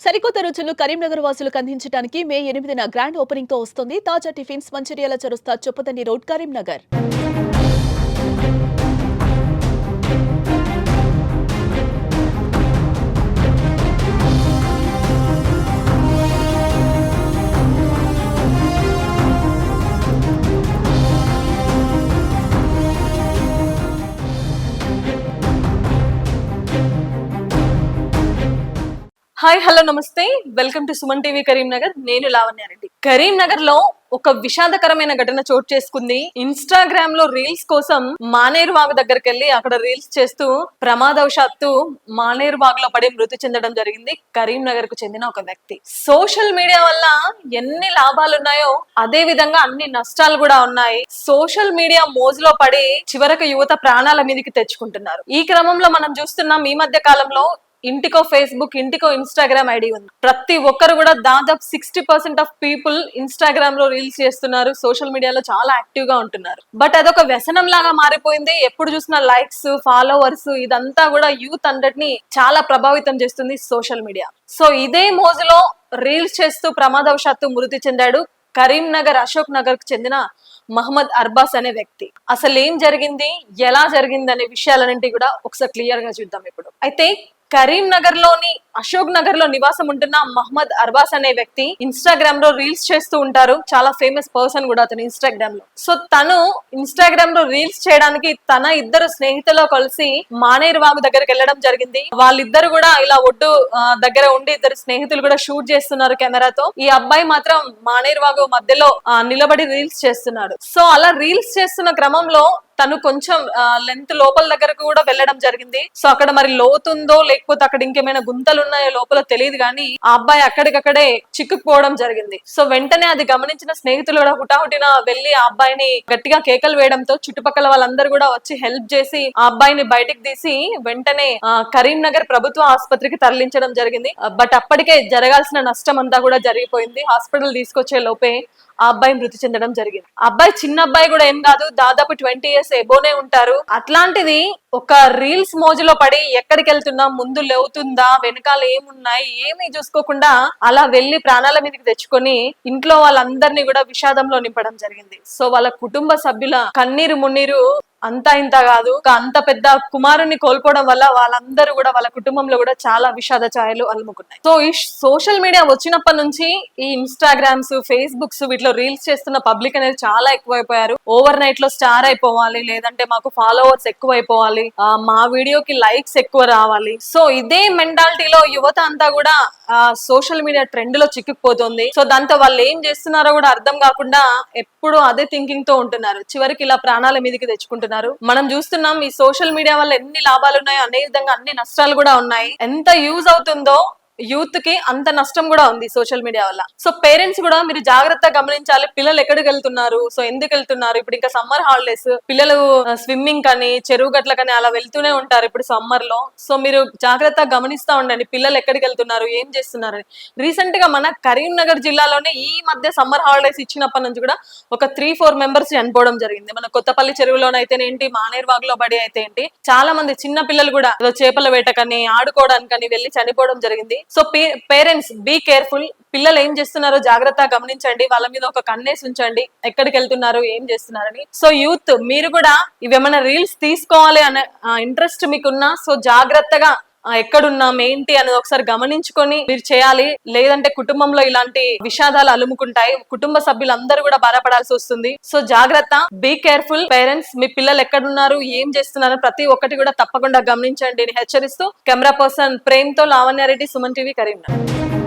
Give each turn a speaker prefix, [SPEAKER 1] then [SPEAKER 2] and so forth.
[SPEAKER 1] సరికొత్త రుచులు కరీంనగర్ వాసులకు అందించడానికి మే ఎనిమిదిన గ్రాండ్ ఓపెనింగ్తో వస్తుంది తాజా tiffins Mancherial చరుస్తా Choppadandi road Karimnagar.
[SPEAKER 2] Hi hello నమస్తే. Welcome to Suman TV Karimnagar. నేను లావణ్యారెడ్డి కరీంనగర్లో ఒక విషాదకరమైన ఘటన చోటు చేసుకుంది. ఇన్స్టాగ్రామ్లో రీల్స్ కోసం మానేరు వాగు దగ్గరికి వెళ్ళి అక్కడ రీల్స్ చేస్తూ ప్రమాదవశాత్తు మానేరు వాగులో పడి మృతి చెందడం జరిగింది. కరీంనగర్కు చెందిన ఒక వ్యక్తి. సోషల్ మీడియా వల్ల ఎన్ని లాభాలు ఉన్నాయో అదే విధంగా అన్ని నష్టాలు కూడా ఉన్నాయి. సోషల్ మీడియా మోజులో పడి చివరకు యువత ప్రాణాల మీదకి తెచ్చుకుంటున్నారు. ఈ క్రమంలో మనం చూస్తున్నాం ఈ మధ్య కాలంలో ఇంటికో ఫేస్బుక్ ఇంటికో ఇన్స్టాగ్రామ్ ఐడి ఉంది. ప్రతి ఒక్కరు కూడా దాదాపు సిక్స్టీ పర్సెంట్ ఆఫ్ పీపుల్ ఇన్స్టాగ్రామ్లో రీల్స్ చేస్తున్నారు. సోషల్ మీడియాలో చాలా యాక్టివ్గా ఉంటున్నారు. బట్ అదొక వ్యసనం లాగా మారిపోయింది. ఎప్పుడు చూసినా లైక్స్ ఫాలోవర్స్ ఇదంతా కూడా యూత్ అందరినీ చాలా ప్రభావితం చేస్తుంది సోషల్ మీడియా సో ఇదే మోజులో రీల్స్ చేస్తూ ప్రమాదవశాత్తు మృతి చెందాడు కరీంనగర్ అశోక్ నగర్కు చెందిన మహమ్మద్ అర్బాస్ అనే వ్యక్తి. అసలు ఏం జరిగింది? ఎలా జరిగింది అనే విషయాలన్నింటి కూడా ఒకసారి క్లియర్గా చూద్దాం ఇప్పుడు. అయితే కరీంనగర్లోని అశోక్ నగర్లో నివాసం ఉంటున్న మహమ్మద్ అర్బాస్ అనే వ్యక్తి ఇన్స్టాగ్రామ్లో రీల్స్ చేస్తూ ఉంటారు. చాలా ఫేమస్ పర్సన్ కూడా అతను ఇన్స్టాగ్రామ్లో సో తను ఇన్స్టాగ్రామ్లో రీల్స్ చేయడానికి తన ఇద్దరు స్నేహితులు కలిసి మానేరు వాగు దగ్గరికి వెళ్ళడం జరిగింది. వాళ్ళిద్దరు కూడా ఇలా ఒడ్డు దగ్గర ఉండి ఇద్దరు స్నేహితులు కూడా షూట్ చేస్తున్నారు కెమెరాతో. ఈ అబ్బాయి మాత్రం మానేరు వాగు మధ్యలో నిలబడి రీల్స్ చేస్తున్నాడు. సో అలా రీల్స్ చేస్తున్న క్రమంలో తను కొంచెం లెంత్ లోపల దగ్గరకు కూడా వెళ్ళడం జరిగింది. సో అక్కడ మరి లోతుందో లేకపోతే అక్కడ ఇంకేమైనా గుంతలు ఉన్నాయో లోపల తెలియదు కానీ ఆ అబ్బాయి అక్కడికక్కడే చిక్కుకుపోవడం జరిగింది. సో వెంటనే అది గమనించిన స్నేహితులు కూడా హుటాహుటిన వెళ్ళి ఆ అబ్బాయిని గట్టిగా కేకలు వేయడంతో చుట్టుపక్కల వాళ్ళందరూ కూడా వచ్చి హెల్ప్ చేసి ఆ అబ్బాయిని బయటికి తీసి వెంటనే కరీంనగర్ ప్రభుత్వ ఆసుపత్రికి తరలించడం జరిగింది. బట్ అప్పటికే జరగాల్సిన నష్టం అంతా కూడా జరిగిపోయింది. హాస్పిటల్ తీసుకొచ్చే లోపే ఆ అబ్బాయి మృతి చెందడం జరిగింది. అబ్బాయి చిన్న అబ్బాయి కూడా ఏం కాదు. దాదాపు ట్వంటీ ఇయర్స్ ఎబోనే ఉంటారు. అట్లాంటిది ఒక రీల్స్ మోజులో పడి ఎక్కడికి వెళ్తున్నా ముందు లేవుతుందా వెనకాల ఏమున్నాయి ఏమీ చూసుకోకుండా అలా వెళ్ళి ప్రాణాల మీదకి తెచ్చుకొని ఇంట్లో వాళ్ళందరినీ కూడా విషాదంలో నింపడం జరిగింది. సో వాళ్ళ కుటుంబ సభ్యుల కన్నీరు మున్నీరు అంతా ఇంత కాదు. అంత పెద్ద కుమారుని కోల్పోవడం వల్ల వాళ్ళందరూ కూడా వాళ్ళ కుటుంబంలో కూడా చాలా విషాద ఛాయలు అలుముకున్నాయి. సో ఈ సోషల్ మీడియా వచ్చినప్పటి నుంచి ఈ ఇన్స్టాగ్రామ్స్ ఫేస్బుక్స్ వీటిలో రీల్స్ చేస్తున్న పబ్లిక్ అనేది చాలా ఎక్కువైపోయారు. ఓవర్ నైట్లో స్టార్ అయిపోవాలి లేదంటే మాకు ఫాలోవర్స్ ఎక్కువైపోవాలి మా వీడియోకి లైక్స్ ఎక్కువ రావాలి. సో ఇదే మెంటాలిటీలో యువత అంతా కూడా సోషల్ మీడియా ట్రెండ్లో చిక్కుకుపోతుంది. సో దాంతో వాళ్ళు ఏం చేస్తున్నారో కూడా అర్థం కాకుండా ఎప్పుడు అదే థింకింగ్తో ఉంటున్నారు. చివరికి ఇలా ప్రాణాల మీదకి తెచ్చుకుంటున్నారు. మనం చూస్తున్నాం ఈ సోషల్ మీడియా వల్ల ఎన్ని లాభాలు ఉన్నాయో అనే విధంగా అన్ని నష్టాలు కూడా ఉన్నాయి. ఎంత యూజ్ అవుతుందో యూత్కి అంత నష్టం కూడా ఉంది సోషల్ మీడియా వల్ల. సో పేరెంట్స్ కూడా మీరు జాగ్రత్తగా గమనించాలి. పిల్లలు ఎక్కడికి వెళ్తున్నారు? సో ఎందుకు వెళ్తున్నారు? ఇప్పుడు ఇంకా సమ్మర్ హాలిడేస్. పిల్లలు స్విమ్మింగ్ కానీ చెరువు గట్ల కానీ అలా వెళ్తూనే ఉంటారు ఇప్పుడు సమ్మర్లో సో మీరు జాగ్రత్తగా గమనిస్తా ఉండండి. పిల్లలు ఎక్కడికి వెళ్తున్నారు? ఏం చేస్తున్నారు? రీసెంట్గా మన కరీంనగర్ జిల్లాలోనే ఈ మధ్య సమ్మర్ హాలిడేస్ ఇచ్చినప్పటి నుంచి కూడా ఒక త్రీ ఫోర్ మెంబర్స్ చనిపోవడం జరిగింది. మన కొత్తపల్లి చెరువులోనైతేనేంటి మానేర్వాగ్లో బడి అయితే ఏంటి? చాలా మంది చిన్న పిల్లలు కూడా చేపల వేటకని ఆడుకోవడానికని వెళ్ళి చనిపోవడం జరిగింది. సో పేరెంట్స్ బీ కేర్ఫుల్ పిల్లలు ఏం చేస్తున్నారో జాగ్రత్తగా గమనించండి. వాళ్ళ మీద ఒక కన్నేసి ఉంచండి. ఎక్కడికి వెళ్తున్నారు ఏం చేస్తున్నారని. సో యూత్ మీరు కూడా ఇవేమైనా రీల్స్ తీసుకోవాలి అనే ఇంట్రెస్ట్ మీకున్నా సో జాగ్రత్తగా ఎక్కడున్నాం ఏంటి అనేది ఒకసారి గమనించుకొని మీరు చేయాలి. లేదంటే కుటుంబంలో ఇలాంటి విషాదాలు అలుముకుంటాయి. కుటుంబ సభ్యులందరూ కూడా బాధపడాల్సి వస్తుంది. సో జాగ్రత్త. బీ కేర్ఫుల్ పేరెంట్స్ మీ పిల్లలు ఎక్కడున్నారు ఏం చేస్తున్నారు ప్రతి ఒక్కటి కూడా తప్పకుండా గమనించండి. హెచ్చరిస్తూ కెమెరా పర్సన్ ప్రేమ్తో లావణ్యారెడ్డి సుమన్ టీవీ కరీంనగర్.